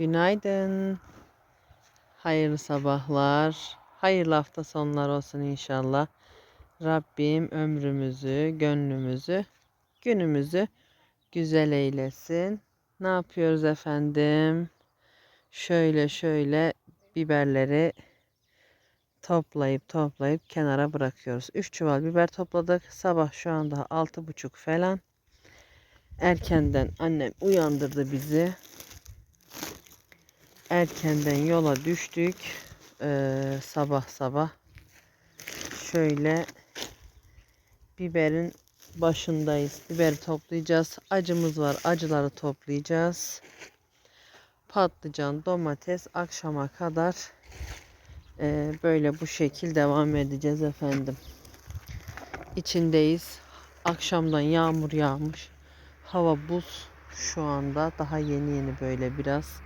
Günaydın. Hayırlı sabahlar. Hayırlı hafta sonları olsun inşallah. Rabbim ömrümüzü, gönlümüzü, günümüzü güzel eylesin. Ne yapıyoruz efendim? Şöyle şöyle biberleri toplayıp toplayıp kenara bırakıyoruz. 3 çuval biber topladık. Sabah şu anda altı buçuk falan. Erkenden annem uyandırdı bizi erkenden yola düştük. Ee, sabah sabah. Şöyle biberin başındayız. Biberi toplayacağız. Acımız var. Acıları toplayacağız. Patlıcan, domates akşama kadar ee, böyle bu şekil devam edeceğiz efendim. İçindeyiz. Akşamdan yağmur yağmış. Hava buz şu anda. Daha yeni yeni böyle biraz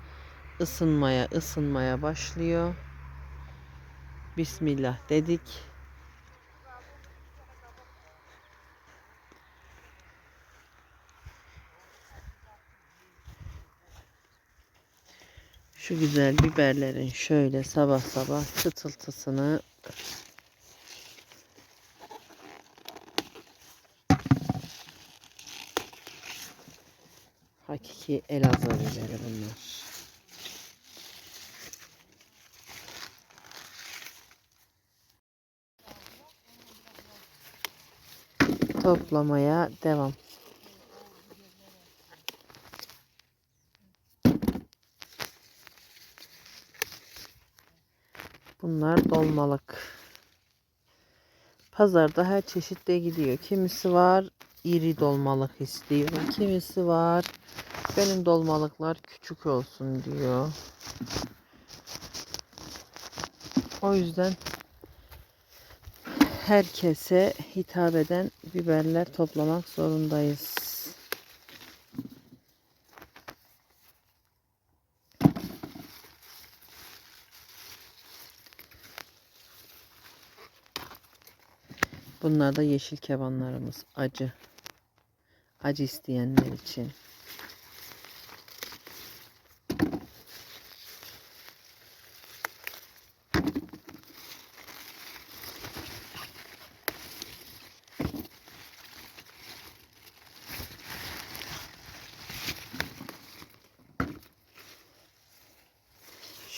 ısınmaya ısınmaya başlıyor. Bismillah dedik. Şu güzel biberlerin şöyle sabah sabah çıtıltısını Hakiki Elazığ biberi bunlar. Toplamaya devam. Bunlar dolmalık. Pazarda her çeşit de gidiyor. Kimisi var iri dolmalık istiyor. Kimisi var benim dolmalıklar küçük olsun diyor. O yüzden herkese hitap eden biberler toplamak zorundayız. Bunlar da yeşil kebanlarımız. Acı. Acı isteyenler için.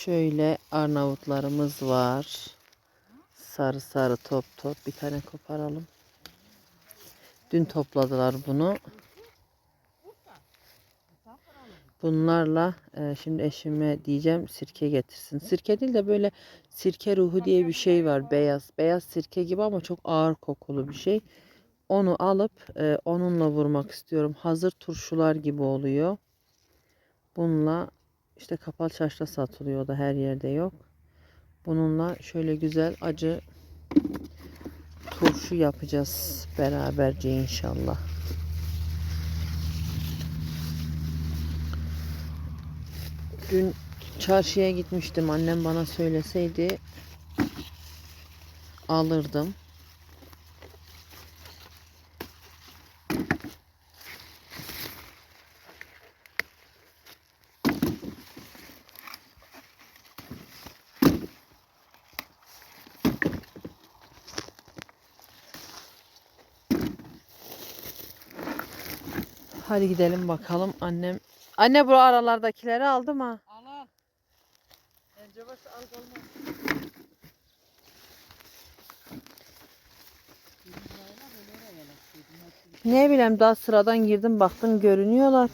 Şöyle Arnavutlarımız var. Sarı sarı top top. Bir tane koparalım. Dün topladılar bunu. Bunlarla e, şimdi eşime diyeceğim sirke getirsin. Sirke değil de böyle sirke ruhu diye bir şey var. Beyaz. Beyaz sirke gibi ama çok ağır kokulu bir şey. Onu alıp e, onunla vurmak istiyorum. Hazır turşular gibi oluyor. Bununla işte kapalı çarşıda satılıyor o da her yerde yok. Bununla şöyle güzel acı turşu yapacağız beraberce inşallah. Dün çarşıya gitmiştim. Annem bana söyleseydi alırdım. Hadi gidelim bakalım annem. Anne bu aralardakileri aldı mı? Al al. Bence başı al olmaz. Ne bileyim daha sıradan girdim baktım görünüyorlar.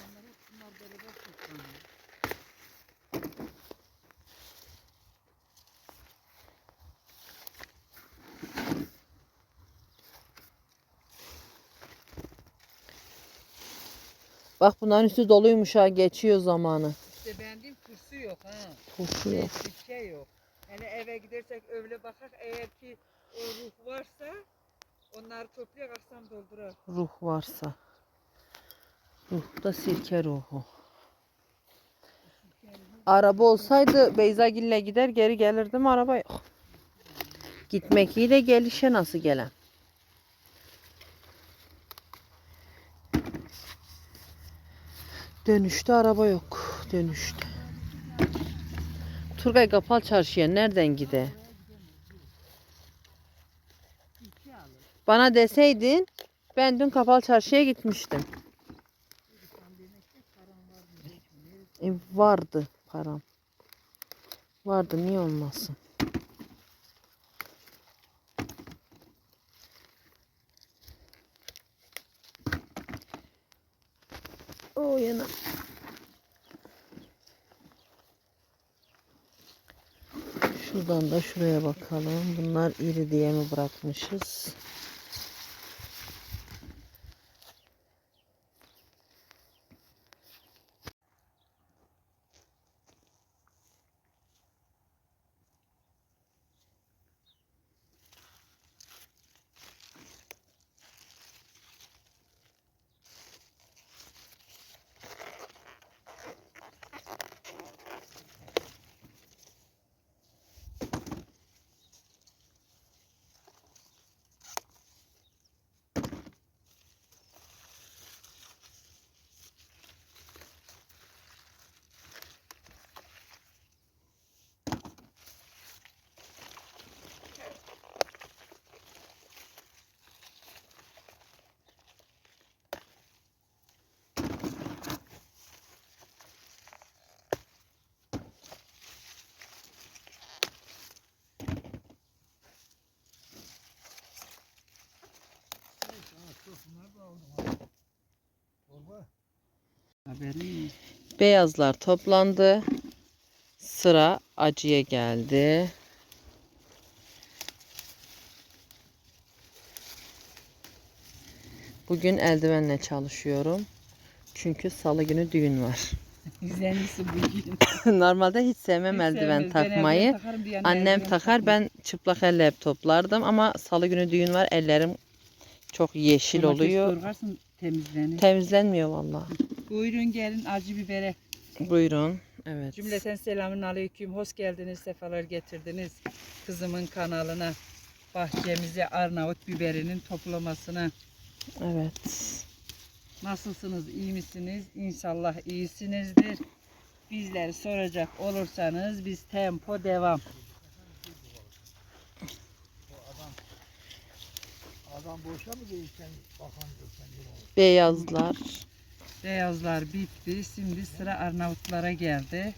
Bak bunların üstü doluymuş ha geçiyor zamanı. İşte beğendiğim turşu yok ha. Turşu Şey, yok. sirke yok. Yani eve gidersek öyle bakak eğer ki o ruh varsa onları toplayak akşam doldurar. Ruh varsa. Ruh da sirke ruhu. Araba olsaydı Beyzagil'le gider geri gelirdim araba yok. Gitmek iyi de gelişe nasıl gelen? Dönüşte araba yok. Dönüşte. Turgay Kapalı Çarşı'ya nereden gide? Bana deseydin ben dün Kapalı Çarşı'ya gitmiştim. E, vardı param. Vardı niye olmasın? O yana. Şuradan da şuraya bakalım. Bunlar iri diye mi bırakmışız? Haberin Beyazlar toplandı. Sıra acıya geldi. Bugün eldivenle çalışıyorum. Çünkü salı günü düğün var. Güzelisi bugün. Normalde hiç sevmem eldiven takmayı. Annem takar ben çıplak elle hep toplardım ama salı günü düğün var ellerim çok yeşil oluyor. Korkarsın temizlenir. Temizlenmiyor vallahi. Buyurun gelin acı bibere. Buyurun. Evet. Cümleten selamun aleyküm. Hoş geldiniz, sefalar getirdiniz. Kızımın kanalına, bahçemize Arnavut biberinin toplamasına. Evet. Nasılsınız, iyi misiniz? İnşallah iyisinizdir. Bizleri soracak olursanız biz tempo devam. Adam boşa mı değilsen bakan. Beyazlar. Beyazlar bitti. Şimdi sıra Arnavutlara geldi.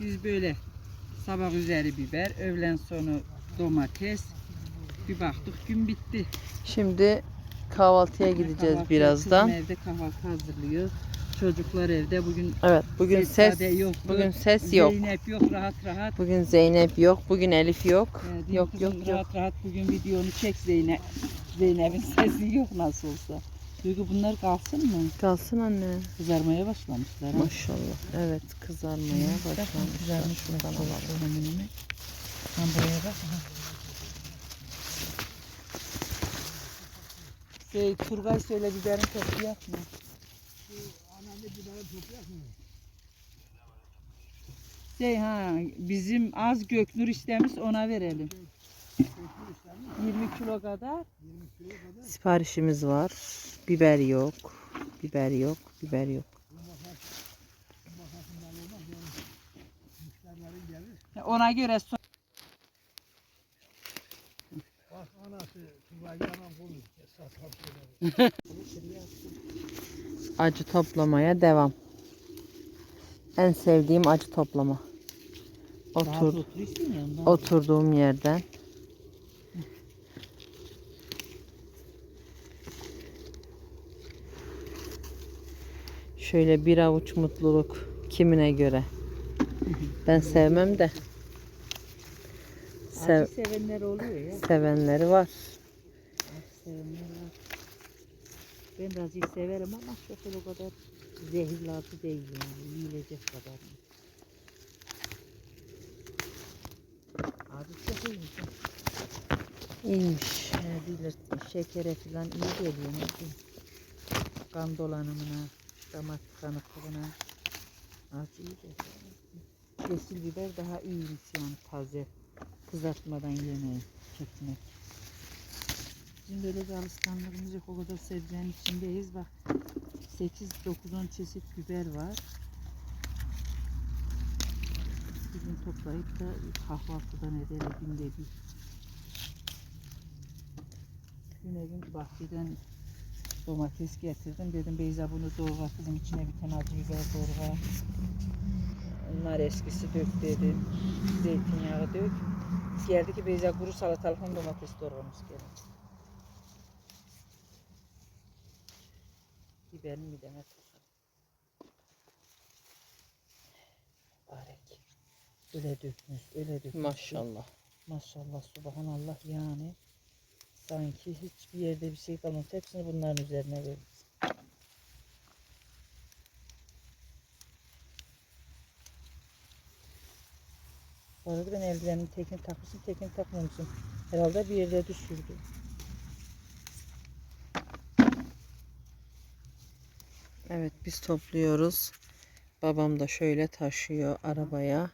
Biz böyle sabah üzeri biber, öğlen sonu domates. Bir baktık gün bitti. Şimdi kahvaltıya gideceğiz birazdan. evde kahvaltı hazırlıyor. Çocuklar evde. Bugün Evet, bugün ses sade yok. bugün ses yok. Zeynep yok rahat rahat. Bugün Zeynep yok, bugün Elif yok. Ee, diyeyim Yok kızım, yok rahat yok. rahat bugün videonu çek Zeynep. Zeynep'in sesi yok nasıl olsa. Duygu bunlar kalsın mı? Kalsın anne. Kızarmaya başlamışlar. ha. Maşallah. Evet, kızarmaya Bak, başlamışlar. kızarmış Şuradan alalım. Sen buraya bak. Şey, Turgay söyle biberin toplayak mı? Şey ha, bizim az Göknur istemiş ona verelim. 20 kilo kadar. Siparişimiz var. Biber yok. Biber yok. Biber yok. Ona göre Bak anası Tugay'ı anam bulur. Acı toplamaya devam. En sevdiğim acı toplama. Otur, oturduğum yerden. Şöyle bir avuç mutluluk kimine göre. Ben sevmem de. Sev, sevenler oluyor ya. sevenleri var. Acı sevenler var. Ben de acıyı severim ama çok o kadar zehirli acı değil yani. Yiyilecek kadar. Acı çok iyiymiş. İyiymiş. Ne bilir, şekere falan iyi geliyor. Ne bileyim. Kan dolanımına, damak tıkanıklığına. Acı iyi de. Yeşil biber daha iyiymiş yani taze. Kızartmadan yemeği, çekmek. Bizim böyle bir alışkanlığımız yok. O kadar sebzenin içindeyiz. Bak 8-9-10 çeşit biber var. Bugün toplayıp da kahvaltıdan edelim günde bir. Dün evin bahçeden domates getirdim. Dedim Beyza bunu doğra kızım içine bir tane acı biber doğra. Nar eskisi dök dedim. Zeytinyağı dök. Geldi ki Beyza kuru salatalık domates doğramış gelin. Biberini mideme tıkadım. Barek. Öyle dökmüş, öyle dökmüş. Maşallah. Maşallah, subhanallah yani. Sanki hiçbir yerde bir şey kalmamış. Hepsini bunların üzerine veririz. Bu arada ben eldivenin tekini takmışım, tekini takmamışım. Herhalde bir yerde düşürdü. Evet biz topluyoruz. Babam da şöyle taşıyor arabaya.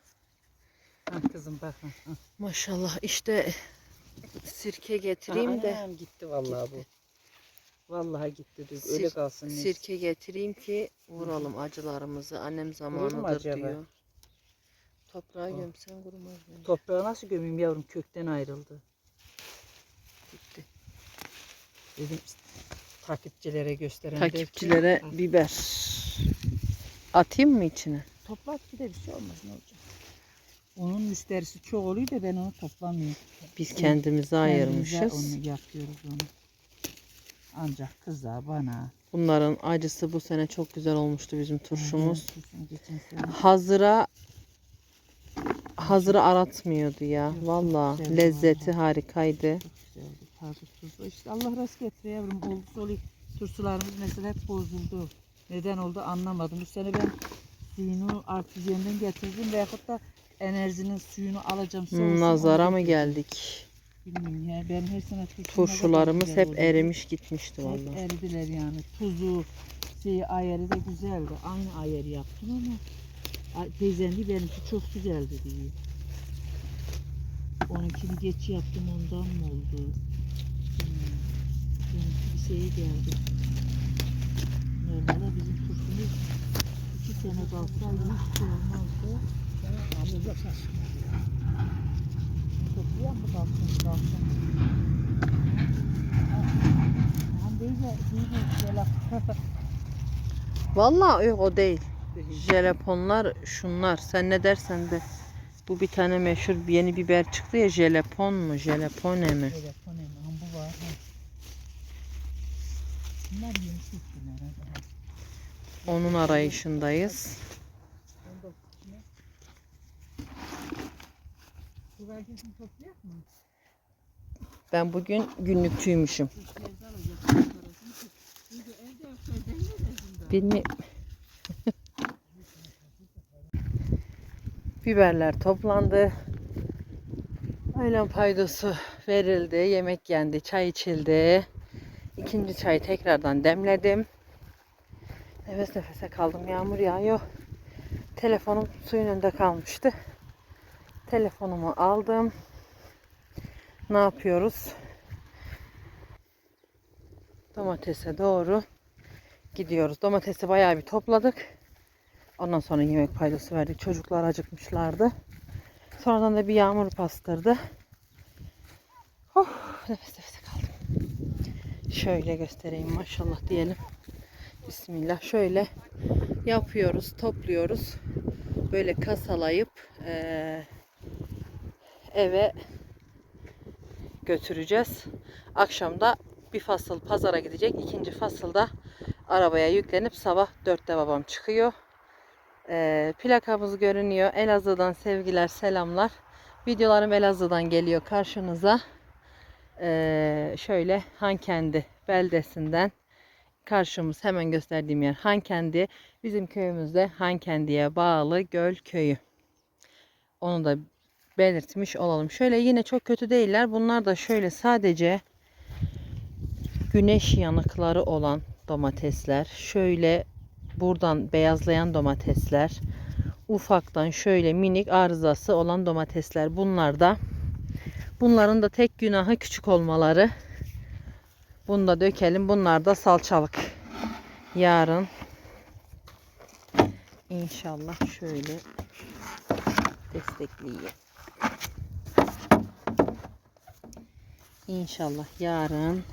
Ah kızım bakın. Maşallah işte sirke getireyim de Anam gitti vallahi bu. Vallahi gitti. Dur, Sir- öyle kalsın. neyse. sirke getireyim ki vuralım acılarımızı. Annem zamanıdır diyor. Toprağa Aa. gömsen kurumaz bence. Toprağı nasıl gömeyim yavrum kökten ayrıldı. Gitti. Dedim takipçilere gösteren Takipçilere biber. Atayım mı içine? Toplat ki de bir şey olmaz ne olacak. Onun müşterisi çok oluyor da ben onu toplamıyorum. Biz kendimize Kendimize ayırmışız. Onu yapıyoruz onu. Ancak kıza bana. Bunların acısı bu sene çok güzel olmuştu bizim turşumuz. Hazıra hazıra aratmıyordu ya. Valla lezzeti harikaydı. Çok güzeldi. Tadı tuzlu. İşte Allah rast getire yavrum. Oldu solu turşularımız mesela hep bozuldu. Neden oldu anlamadım. Bu sene ben suyunu artiziyenden getirdim veyahut da enerjinin suyunu alacağım. soğusun, Nazara onu mı geldik? Bilmiyorum ya. Ben her sene Turşularımız hep oluyor. erimiş gitmişti Hep valla. eridiler yani. Tuzu, şeyi ayarı da güzeldi. Aynı ayarı yaptım ama diyor benimki çok güzeldi diyor. Onunkini geç yaptım ondan mı oldu? Bir şeye geldi. Normalde bizim turşumuz iki sene kalsaydı hiç şey olmazdı. Alacaksan Topluyor mu kalsın kalsın. Hem değil de değil de Valla yok o değil. Jeleponlar şunlar. Sen ne dersen de. Bu bir tane meşhur yeni biber çıktı ya. Jelepon mu? Jelepone mi? Telefon hemen bu var. ha. Onun arayışındayız. Ben bugün günlükçüymüşüm. Bilmiyorum. Biberler toplandı. Öğlen paydosu verildi. Yemek yendi. Çay içildi. İkinci çayı tekrardan demledim. Nefes nefese kaldım. Yağmur yağıyor. Telefonum suyun önünde kalmıştı. Telefonumu aldım. Ne yapıyoruz? Domatese doğru gidiyoruz. Domatesi bayağı bir topladık. Ondan sonra yemek paydosu verdik. Çocuklar acıkmışlardı. Sonradan da bir yağmur bastırdı. Oh, nefes nefese kaldım. Şöyle göstereyim maşallah diyelim. Bismillah. Şöyle yapıyoruz, topluyoruz. Böyle kasalayıp eee, eve götüreceğiz. Akşamda bir fasıl pazara gidecek. ikinci fasılda arabaya yüklenip sabah 4'te babam çıkıyor. Ee, plakamız görünüyor. Elazığ'dan sevgiler, selamlar. Videolarım Elazığ'dan geliyor karşınıza. Ee, şöyle Hankendi beldesinden karşımız hemen gösterdiğim yer Hankendi. Bizim köyümüzde Hankendi'ye bağlı Göl Köyü. Onu da belirtmiş olalım. Şöyle yine çok kötü değiller. Bunlar da şöyle sadece güneş yanıkları olan domatesler. Şöyle buradan beyazlayan domatesler. Ufaktan şöyle minik arızası olan domatesler. Bunlar da bunların da tek günahı küçük olmaları. Bunu da dökelim. Bunlar da salçalık. Yarın inşallah şöyle destekleyeyim. İnşallah yarın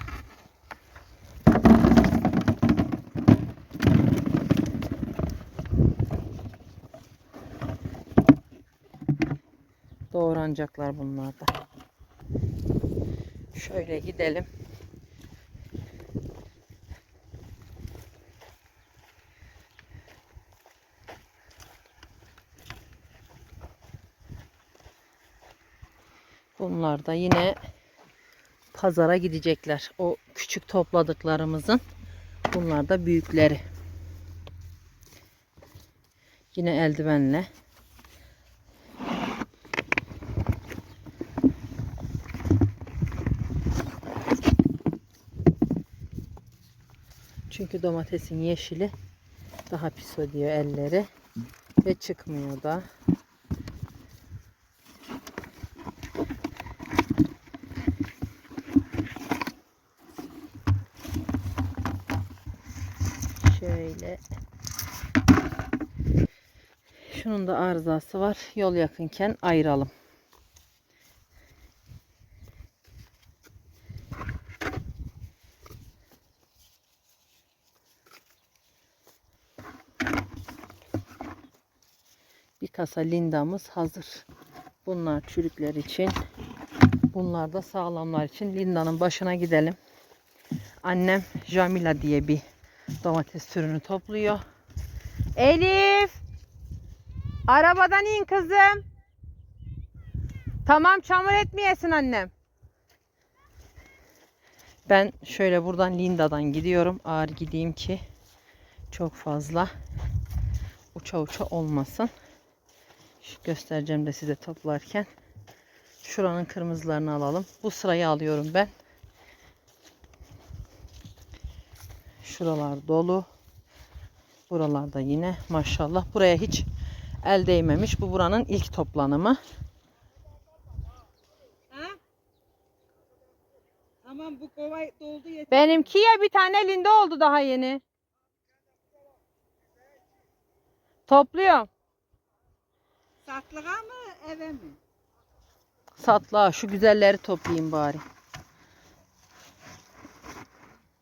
doğranacaklar bunlar da. Şöyle gidelim. Bunlar da yine pazara gidecekler. O küçük topladıklarımızın bunlar da büyükleri. Yine eldivenle. Domatesin yeşili daha pis oluyor elleri ve çıkmıyor da. Şöyle. Şunun da arızası var. Yol yakınken ayıralım. Kasa lindamız hazır. Bunlar çürükler için. Bunlar da sağlamlar için. Lindanın başına gidelim. Annem Jamila diye bir domates türünü topluyor. Elif! Arabadan in kızım. Tamam çamur etmeyesin annem. Ben şöyle buradan Linda'dan gidiyorum. Ağır gideyim ki çok fazla uça uça olmasın. Göstereceğim de size toplarken. Şuranın kırmızılarını alalım. Bu sırayı alıyorum ben. Şuralar dolu. Buralarda yine maşallah. Buraya hiç el değmemiş. Bu buranın ilk toplanımı. Tamam bu kova doldu yeter. Benimki ya bir tane linde oldu daha yeni. Topluyorum. Satlığa mı eve mi? Satla şu güzelleri toplayayım bari.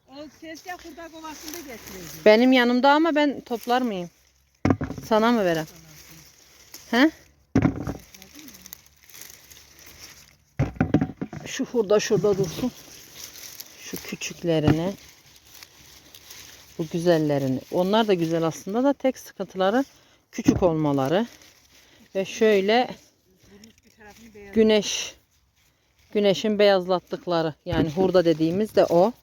O tezgah kurda kovasını da getireyim. Benim yanımda ama ben toplar mıyım? Sana mı verem? He? Şu hurda şurada dursun. Şu küçüklerini. Bu güzellerini. Onlar da güzel aslında da tek sıkıntıları küçük olmaları. Ve şöyle güneş güneşin beyazlattıkları yani hurda dediğimiz de o.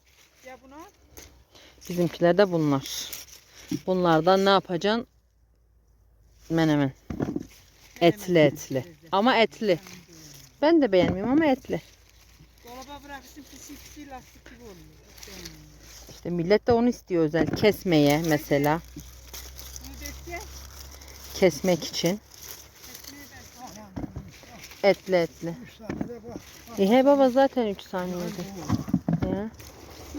Bizimkiler de bunlar. Bunlardan ne yapacaksın? Menemen. Etli etli. Ama etli. Ben de beğenmiyorum ama etli. dolaba bırakırsın pisi pisi lastik gibi oluyor. Beğenmiyorum. İşte millet de onu istiyor özel. Kesmeye mesela. Kesmek için. Etli etli. 3 saniyede bak. E baba zaten 3 saniyede. Ya.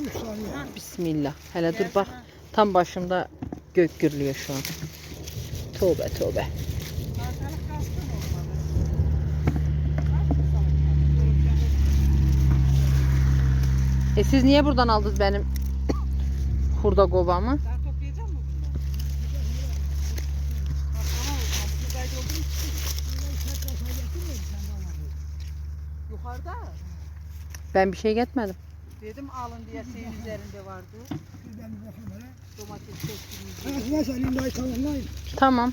3 saniye. Bismillah. Hele dur bak. Tam başımda gök gürlüyor şu an. Tövbe tövbe. E siz niye buradan aldınız benim hurda kovamı? Daha toplayacak mı bunları? Ha, tamam o zaman. Bu kaydı oldu mu? Yukarıda. Ben bir şey getmedim. Dedim alın diye şeyin üzerinde vardı. Birden bir bakayım hele. Domates kestiğimiz Arkadaşlar mesela Linda'yı tamamlayın. Tamam.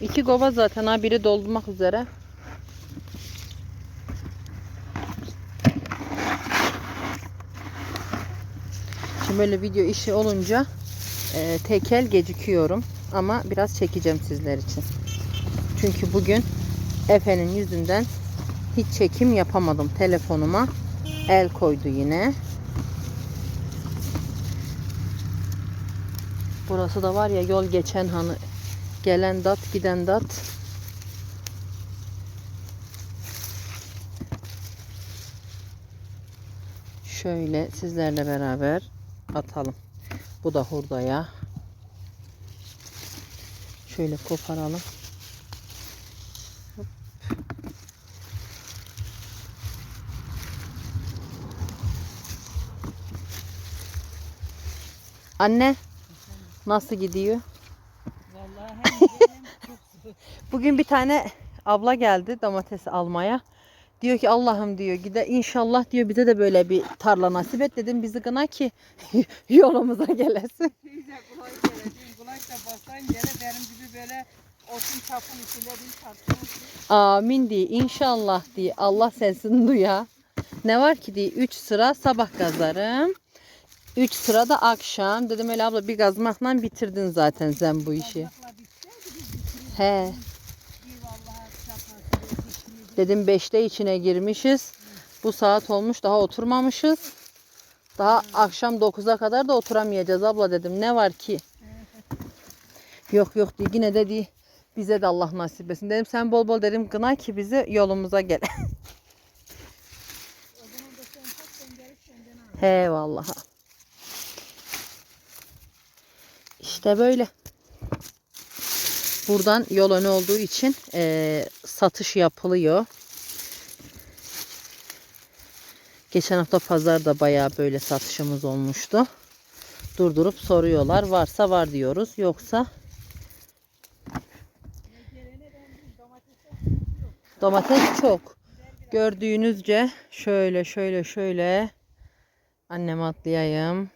İki kova zaten ha biri dolmak üzere. Şimdi böyle video işi olunca e, tekel gecikiyorum ama biraz çekeceğim sizler için. Çünkü bugün Efe'nin yüzünden hiç çekim yapamadım telefonuma. El koydu yine. Burası da var ya yol geçen hanı Gelen dat giden dat. Şöyle sizlerle beraber atalım. Bu da hurdaya. Şöyle koparalım. Anne nasıl gidiyor? Vallahi. Bugün bir tane abla geldi domates almaya. Diyor ki Allah'ım diyor gide inşallah diyor bize de böyle bir tarla nasip et dedim bizi gına ki yolumuza gelesin. Teyze kolay geleceğim. Kolay da basan yere benim gibi böyle otun çapın içinde bir tartışma. Amin diye inşallah diye Allah sesini duya. Ne var ki diye 3 sıra sabah gazarım. 3 sıra da akşam. Dedim öyle abla bir gazmakla bitirdin zaten sen bu işi. He. Vallahi. Dedim 5'te içine girmişiz. Bu saat olmuş daha oturmamışız. Daha akşam 9'a kadar da oturamayacağız abla dedim. Ne var ki? Yok yok diye yine de diye bize de Allah nasip etsin. Dedim sen bol bol dedim gına ki bizi yolumuza gel. O zaman da sen tak sen gelip senden al. He vallahi. İşte böyle. Buradan yol önü olduğu için eee, satış yapılıyor. Geçen hafta pazarda bayağı böyle satışımız olmuştu. Durdurup soruyorlar. Varsa var diyoruz. Yoksa domates çok. Gördüğünüzce şöyle şöyle şöyle anneme atlayayım.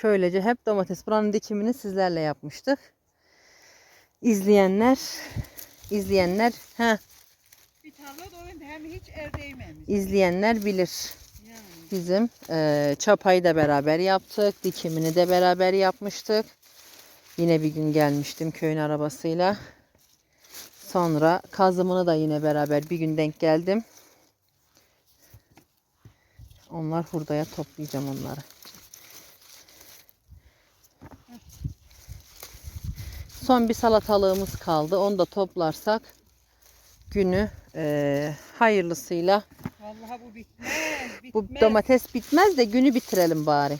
Şöylece hep domates. Buranın dikimini sizlerle yapmıştık. İzleyenler izleyenler ha Bir tarla hem hiç er değmemiş. izleyenler bilir. Yani. Bizim eee, çapayı da beraber yaptık. Dikimini de beraber yapmıştık. Yine bir gün gelmiştim köyün arabasıyla. Sonra kazımını da yine beraber bir gün denk geldim. Onlar hurdaya toplayacağım onları. Son bir salatalığımız kaldı. Onu da toplarsak günü eee, hayırlısıyla Vallahi bu bitmez. bu bitmez. domates bitmez de günü bitirelim bari.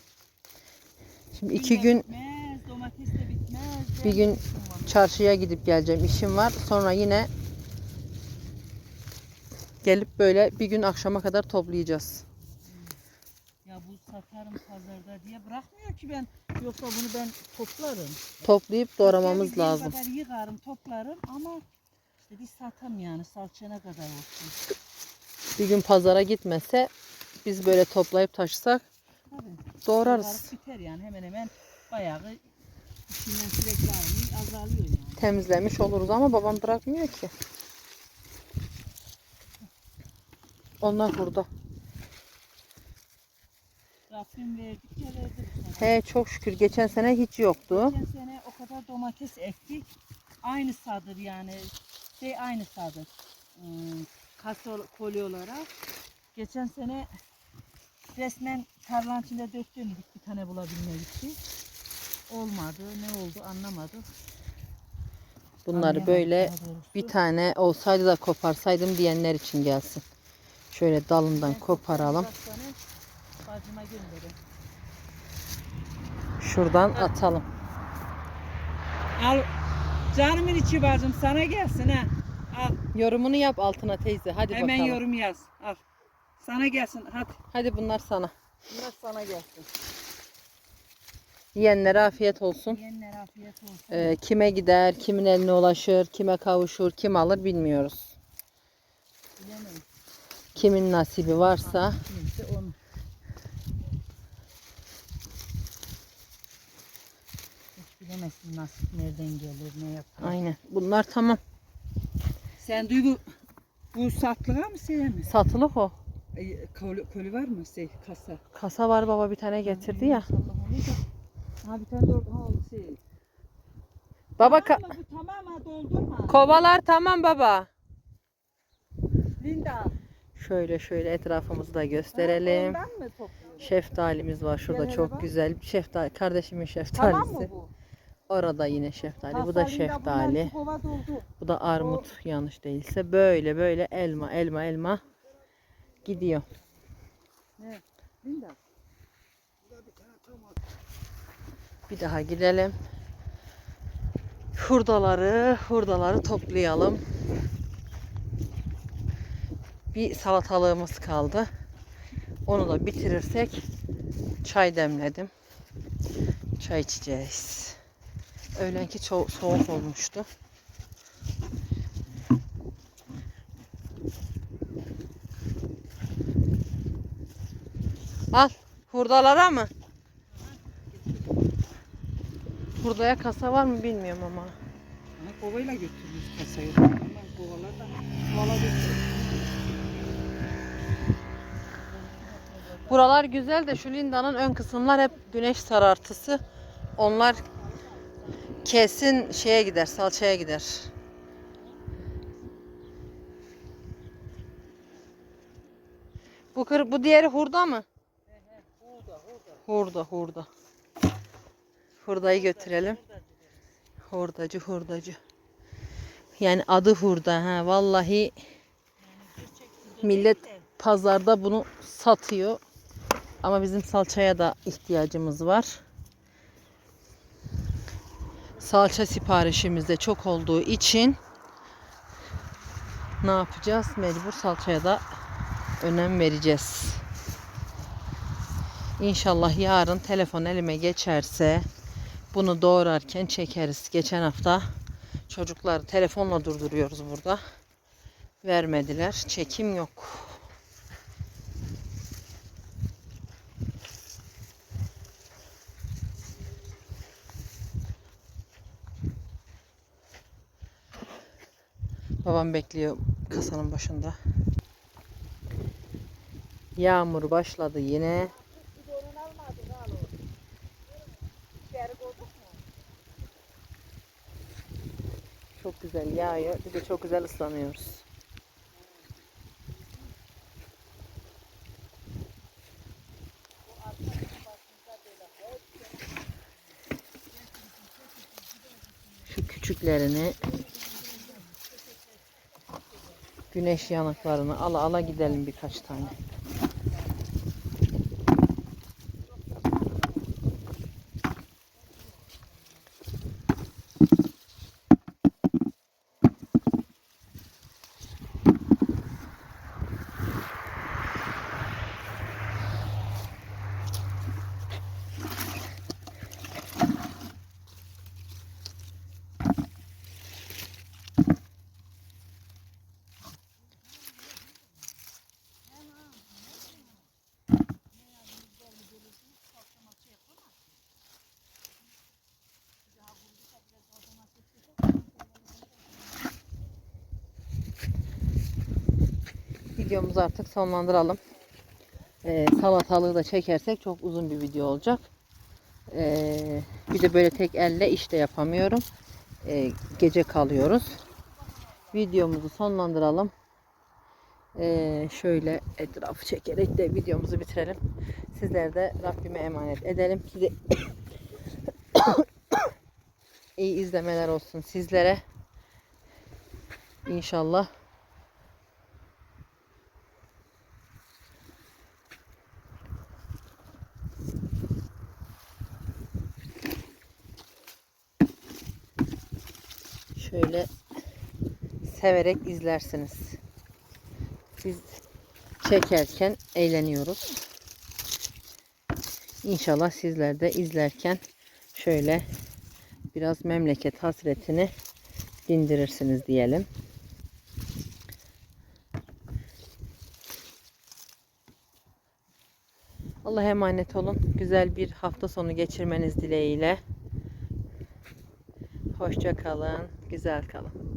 Şimdi iki Yine gün Bitmez, domates de bitmez. bir gün çarşıya gidip geleceğim işim var. Sonra yine gelip böyle bir gün akşama kadar toplayacağız. Ya bu satarım pazarda diye bırakmıyor ki ben. Yoksa bunu ben toplarım. Toplayıp doğramamız Yapabildiğim lazım. kadar yıkarım, toplarım ama işte biz satam yani salçana kadar olsun. Bir gün pazara gitmese biz böyle toplayıp taşısak Tabii. doğrarız. Biter yani hemen hemen bayağı içinden sürekli almayı azalıyor yani. Temizlemiş oluruz ama babam bırakmıyor ki. Onlar burada. Rabbim verdikçe verdi bu sene. He çok şükür geçen sene hiç yoktu. Geçen sene o kadar domates ektik. Aynı sadır yani. Şey aynı sadır. Hmm, Kasol koli olarak. Geçen sene resmen tarlanın içinde dört bir tane bulabilmek için. Olmadı. Ne oldu anlamadık. Bunları böyle daha doğrusu. bir tane olsaydı da koparsaydım diyenler için gelsin. Şöyle dalından koparalım. tane Bacıma gönderin. Şuradan atalım. Al canımın içi bacım sana gelsin ha. Al Yorumunu yap altına teyze. Hadi hemen bakalım. yorum yaz. Al. Sana gelsin hadi. Hadi bunlar sana. Bunlar sana gelsin. Yiyenlere afiyet olsun. Yiyenler afiyet olsun. Ee, kime gider, kimin eline ulaşır, kime kavuşur, kim alır bilmiyoruz. Bilemeyiz. Kimin nasibi varsa Kimse onu. Bilemezsin nasip nereden gelir, ne yapar. aynen. Bunlar tamam. Sen Duygu bu satlığa mı şey mi? Satılık o. Ay, Koli, koli var mı şey kasa? Kasa var baba bir tane getirdi ya. Ha bir tane de orada ha, o şey. Baba ka- Tamam mı? Bu tamam ha doldurma. kovalar tamam baba. Linda. Şöyle şöyle etrafımızı da gösterelim. Ondan mı topluyorsun? Şeftalimiz var şurada Gel hele çok bak. güzel. Şeftali kardeşimin şeftalisi. Tamam mı bu? Orada yine şeftali. Bu da şeftali. Bu da armut yanlış değilse. Böyle böyle elma elma elma gidiyor. Bir daha gidelim. Hurdaları, hurdaları toplayalım. Bir salatalığımız kaldı. Onu da bitirirsek çay demledim. Çay içeceğiz. Öğlenki çok soğuk olmuştu. Al. Hurdalara mı? Hurdaya kasa var mı bilmiyorum ama. Ana kovayla götürürüz kasayı. Kovalar da kovala. Buralar güzel de şu lindanın ön kısımlar hep güneş sarartısı. Onlar kesin şeye gider, salçaya gider. Bu kır, bu diğeri hurda mı? Hurda, hurda. Hurdayı götürelim. Hurdacı, hurdacı. Yani adı hurda ha. Vallahi millet pazarda bunu satıyor. Ama bizim salçaya da ihtiyacımız var. Salça siparişimiz de çok olduğu için ne yapacağız? Mecbur salçaya da önem vereceğiz. İnşallah yarın telefon elime geçerse bunu doğrarken çekeriz. Geçen hafta çocukları telefonla durduruyoruz burada. Vermediler. Çekim yok. Babam bekliyor kasanın başında. Yağmur başladı yine. Çok güzel yağıyor. Bir de çok güzel ıslanıyoruz. Şu küçüklerini güneş yanıklarını ala ala gidelim birkaç tane. Videomuzu artık sonlandıralım. Ee, salatalığı da çekersek çok uzun bir video olacak. Ee, bir de böyle tek elle iş de yapamıyorum. Ee, gece kalıyoruz. Videomuzu sonlandıralım. Ee, şöyle etrafı çekerek de videomuzu bitirelim. Sizler de Rabbime emanet edelim. Size iyi izlemeler olsun sizlere. İnşallah. Şöyle severek izlersiniz. Biz çekerken eğleniyoruz. İnşallah sizler de izlerken şöyle biraz memleket hasretini dindirirsiniz diyelim. Allah'a emanet olun. Güzel bir hafta sonu geçirmeniz dileğiyle. Hoşça kalın. Güzel kalın.